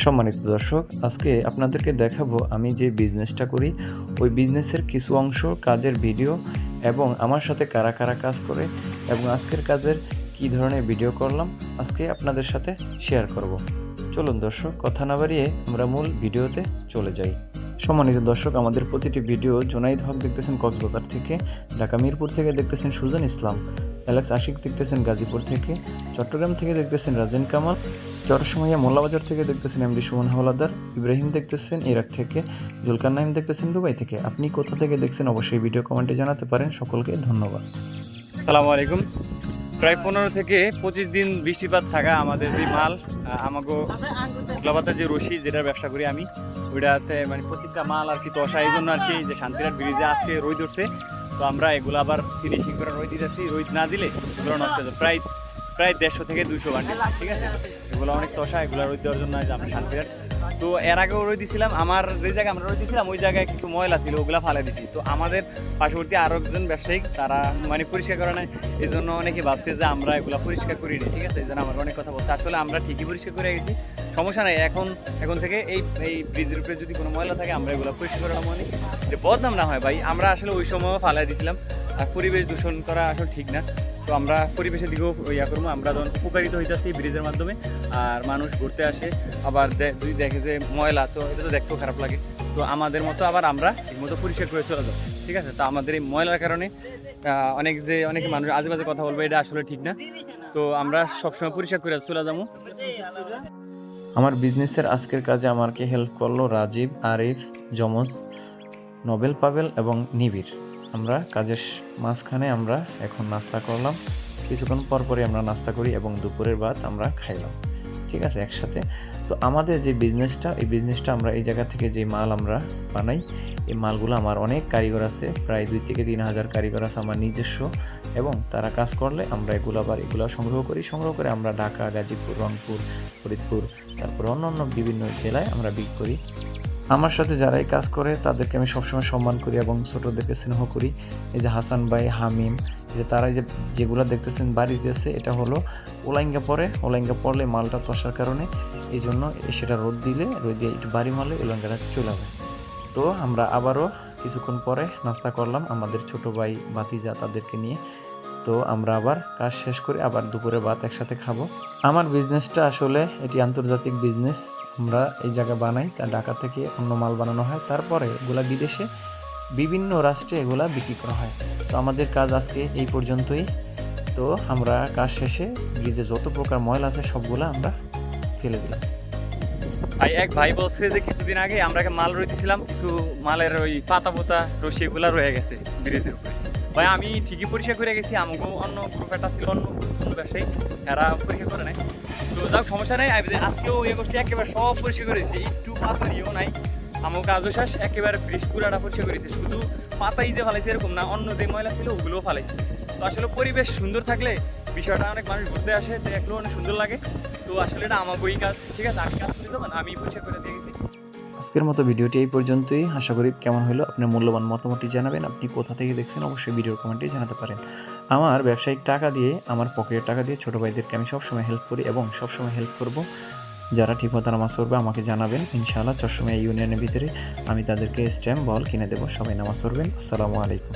সম্মানিত দর্শক, আজকে আপনাদেরকে দেখাবো আমি যে বিজনেসটা করি। ওই বিজনেসের কিছু অংশ, কাজের ভিডিও এবং আমার সাথে কারা কারা কাজ করে এবং আজকের কাজের কি ধরনের ভিডিও করলাম, আজকে আপনাদের সাথে শেয়ার করব। চলুন দর্শক, কথা না বাড়িয়ে আমরা মূল ভিডিওতে চলে যাই। সম্মানিত দর্শক, আমাদের প্রতিটি ভিডিও জোনাইদ হক দেখতেছেন কক্সবাজার থেকে, ঢাকা মিরপুর থেকে দেখতেছেন সুজন ইসলাম অ্যালেক্স আশিক দেখতেছেন গাজীপুর থেকে, চট্টগ্রাম থেকে দেখতেছেন রাজেন কামাল চরসমইয়া মোল্লাবাজার থেকে দেখতেছেন এমডি সুমন হাওলাদার, ইব্রাহিম দেখতেছেন, ইরাক থেকে জুলকার নাইম দেখতেছেন, দুবাই থেকে। আপনি কোথা থেকে দেখছেন অবশ্যই ভিডিও কমেন্টে জানাতে পারেন। সকলকে ধন্যবাদ। সালামু আলাইকুম। প্রায় পনেরো থেকে পঁচিশ দিন বৃষ্টিপাত থাকা আমাদের যে মাল আমাকে গোলাপাতার যে রশি যেটার ব্যবসা করি আমি, ওইটাতে মানে প্রত্যেকটা মাল আর কি তসা এই জন্য আর কি যে শান্তিরাট ব্রিজে আজকে রোদ উঠছে। তো আমরা এগুলো আবার ফিনিশিং করে রোদ দিতেছি। রোদ না দিলে এগুলো নষ্ট প্রায় প্রায় দেড়শো থেকে দুশো বান্ডিল, ঠিক আছে? এগুলো অনেক তসা এগুলো রোদ দেওয়ার জন্য আমরা শান্তিরাট তো এর আগেও রোদ দিছিলাম, আমার যে জায়গায় আমরা রোদ দিছিলাম, ওই জায়গায় কিছু ময়লা ছিল, ওগুলা ফালে দিছি। তো আমাদের পার্শ্ববর্তী আরও একজন ব্যবসায়িক, তারা মানে পরিষ্কার করে নাই এই জন্য অনেকে ভাবছে যে আমরা এগুলা পরিষ্কার করি না ঠিক আছে? এই জন্য আমার অনেক কথা বলছে। আসলে আমরা ঠিকই পরিষ্কার করে গেছি, সমস্যা নাই। এখন এখন থেকে এই এই ব্রিজের উপরে যদি কোনো ময়লা থাকে, আমরা এগুলো পরিষ্কার করে মানে যে বদনাম না হয় ভাই, আমরা আসলে ওই সময়ও ফালাই দিছিলাম। আর পরিবেশ দূষণ করা আসলে ঠিক না। তো আমরা পরিবেশের দিকেও ইয়া করব। আমরা যখন উপকারিত হইতেছি ব্রিজের মাধ্যমে, আর মানুষ ঘুরতে আসে, আবার যদি দেখে যে ময়লা, তো এটা তো দেখতেও খারাপ লাগে। তো আমাদের মতো আবার আমরা ঠিকমতো পরিষ্কার করে চলে যাব, ঠিক আছে? তো আমাদের এই ময়লার কারণে অনেক যে অনেক মানুষ আজে বাজে কথা বলবে, এটা আসলে ঠিক না। তো আমরা সবসময় পরিষ্কার করে চলে যাব। আমার বিজনেসের আজকের কাজে আমাকে হেল্প করল রাজীব, আরিফ, যমজ, নোবেল পাবেল এবং নিবিড়। আমরা কাজের মাঝখানে আমরা এখন নাস্তা করলাম। কিছুক্ষণ পর পরই আমরা নাস্তা করি এবং দুপুরের ভাত আমরা খাইলাম। ঠিক আছে, একসাথে। তো আমাদের যে বিজনেসটা এই বিজনেসটা আমরা এই জায়গা থেকে যে মাল আমরা বানাই, এই মালগুলো আমার অনেক কারিগর আছে। প্রায় দুই থেকে তিন হাজার কারিগর আছে আমার নিজস্ব এবং তারা কাজ করলে আমরা এগুলো আবার এগুলো সংগ্রহ করি। সংগ্রহ করে আমরা ঢাকা, গাজীপুর, রংপুর, ফরিদপুর, তারপর অন্য অন্য বিভিন্ন জেলায় আমরা বিক্রি করি। আমার সাথে যারাই কাজ করে, তাদেরকে আমি সবসময় সম্মান করি এবং ছোটদেরকে স্নেহ করি। এই যে হাসান ভাই, হামিম যে তারা যে যেগুলো দেখতেছেন বাড়ি দিয়েছে এটা হলো ওলাইঙ্গা পরে। ওলাইঙ্গা পড়লে মালটা তসার কারণে এই জন্য সেটা রোদ দিলে, রোদ দিয়ে একটু বাড়ি মারলে ওলাইঙ্গাটা চলে যাবে। তো আমরা আবারও কিছুক্ষণ পরে নাস্তা করলাম আমাদের ছোট ভাই বাতিজা তাদেরকে নিয়ে। তো আমরা আবার কাজ শেষ করে আবার দুপুরে ভাত একসাথে খাব। আমার বিজনেসটা আসলে এটি আন্তর্জাতিক বিজনেস আমরা এই জায়গা বানাই, তা ঢাকা থেকে অন্য মাল বানানো হয়। তারপরে এগুলা বিদেশে বিভিন্ন রাষ্ট্রে এগুলা বিক্রি করা হয়। তো আমাদের কাজ আজকে এই পর্যন্তই। তো আমরা কাজ শেষে ব্রিজে যত প্রকার ময়লা আছে সবগুলা আমরা ফেলে দিলাম। ভাই, এক ভাই বলছে যে কিছুদিন আগে আমরা মাল রইতেছিলাম, কিছু মালের ওই পাতা পোতা রশি এগুলা রয়ে গেছে ব্রিজের উপরে। ভাই, আমি ঠিকই পরিষ্কার করে গেছি আমাকেও অন্য গ্রুপ একটা ছিল, অন্য ব্যবসায়ী, এরা পরীক্ষা করে নাই। তো যাক, সমস্যা নেই। আমি আজকেও ইয়ে করছি, একেবারে সব পরিষ্কার করেছি একটু পাতা ইয়েও নাই। আমার কাজও শেষ, একেবারে ব্রিজ পুরাটা পরিষ্কার করেছি শুধু পাতাই যে ফালাইছে এরকম না, অন্য যে ময়লা ছিল ওগুলোও ফালাইছে। তো আসলে পরিবেশ সুন্দর থাকলে বিষয়টা অনেক মানুষ ঘুরতে আসে দেখলেও অনেক সুন্দর লাগে। তো আসলে এটা আমার বই কাজ, ঠিক আছে? আমি কাজ করে দেবো আমি পরিষ্কার করে দিয়ে গেছি। আজকের মতো ভিডিওটি এই পর্যন্তই। আশা করি কেমন হলো আপনার মূল্যবান মতামতটি জানাবেন। আপনি কোথা থেকে দেখছেন অবশ্যই ভিডিওর কমেন্টে জানাতে পারেন। আমার ব্যবসায়িক টাকা দিয়ে, আমার পকেটের টাকা দিয়ে ছোটো ভাইদেরকে আমি সবসময় হেল্প করি এবং সবসময় হেল্প করব। যারা ঠিকমতো নামাজ পড়বে আমাকে জানাবেন। ইনশাআল্লাহ চশমা ইউনিয়নের ভিতরে আমি তাদেরকে স্ট্যাম্প বল কিনে দেবো। সবাই নামাজ পড়বেন। আসসালামু আলাইকুম।